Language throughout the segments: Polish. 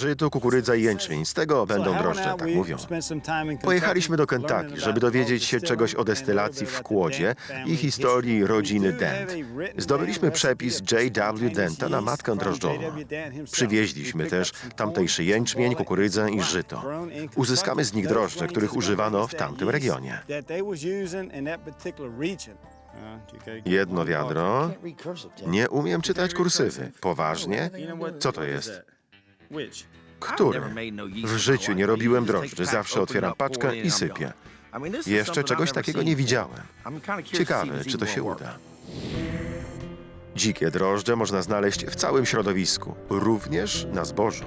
Żyto, kukurydza i jęczmień. Z tego będą drożdże, tak mówią. Pojechaliśmy do Kentucky, żeby dowiedzieć się czegoś o destylacji w kłodzie i historii rodziny Dent. Zdobyliśmy przepis J.W. Denta na matkę drożdżową. Przywieźliśmy też tamtejszy jęczmień, kukurydzę i żyto. Uzyskamy z nich drożdże, których używano w tamtym regionie. Jedno wiadro. Nie umiem czytać kursywy. Poważnie? Co to jest? Który? W życiu nie robiłem drożdży. Zawsze otwieram paczkę i sypię. Jeszcze czegoś takiego nie widziałem. Ciekawe, czy to się uda. Dzikie drożdże można znaleźć w całym środowisku, również na zbożu.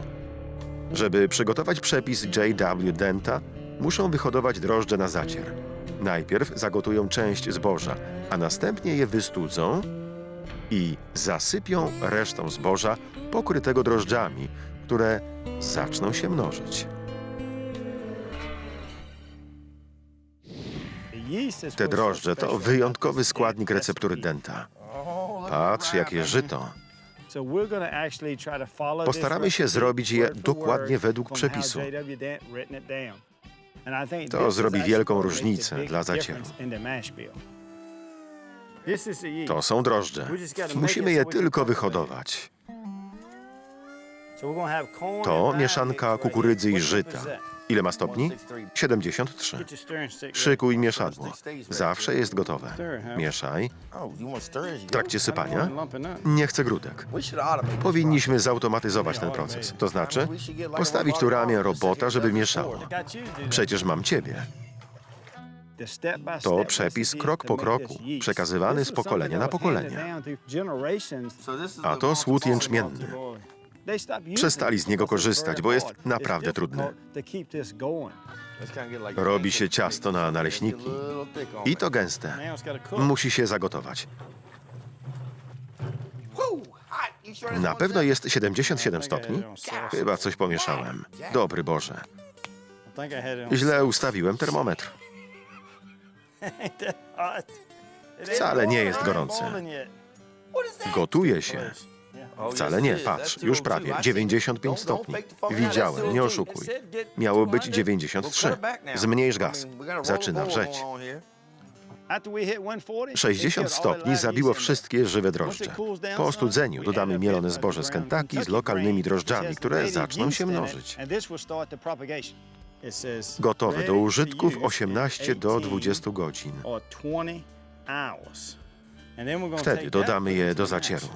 Żeby przygotować przepis J.W. Denta, muszą wyhodować drożdże na zacier. Najpierw zagotują część zboża, a następnie je wystudzą i zasypią resztą zboża pokrytego drożdżami, które zaczną się mnożyć. Te drożdże to wyjątkowy składnik receptury Denta. Patrz, jakie żyto. Postaramy się zrobić je dokładnie według przepisu. To zrobi wielką różnicę dla zacieru. To są drożdże. Musimy je tylko wyhodować. To mieszanka kukurydzy i żyta. Ile ma stopni? 73. Szykuj mieszadło. Zawsze jest gotowe. Mieszaj. W trakcie sypania? Nie chcę grudek. Powinniśmy zautomatyzować ten proces. To znaczy postawić tu ramię robota, żeby mieszało. Przecież mam ciebie. To przepis krok po kroku, przekazywany z pokolenia na pokolenie. A to słód jęczmienny. Przestali z niego korzystać, bo jest naprawdę trudny. Robi się ciasto na naleśniki i to gęste. Musi się zagotować. Na pewno jest 77 stopni? Chyba coś pomieszałem. Dobry Boże. Źle ustawiłem termometr. Wcale nie jest gorący. Gotuje się. Wcale nie, patrz, już prawie 95 stopni. Widziałem, nie oszukuj. Miało być 93. Zmniejsz gaz. Zaczyna wrzeć. 60 stopni zabiło wszystkie żywe drożdże. Po ostudzeniu dodamy mielone zboże z Kentucky z lokalnymi drożdżami, które zaczną się mnożyć. Gotowe do użytku w 18 do 20 godzin. Wtedy dodamy je do zacieru.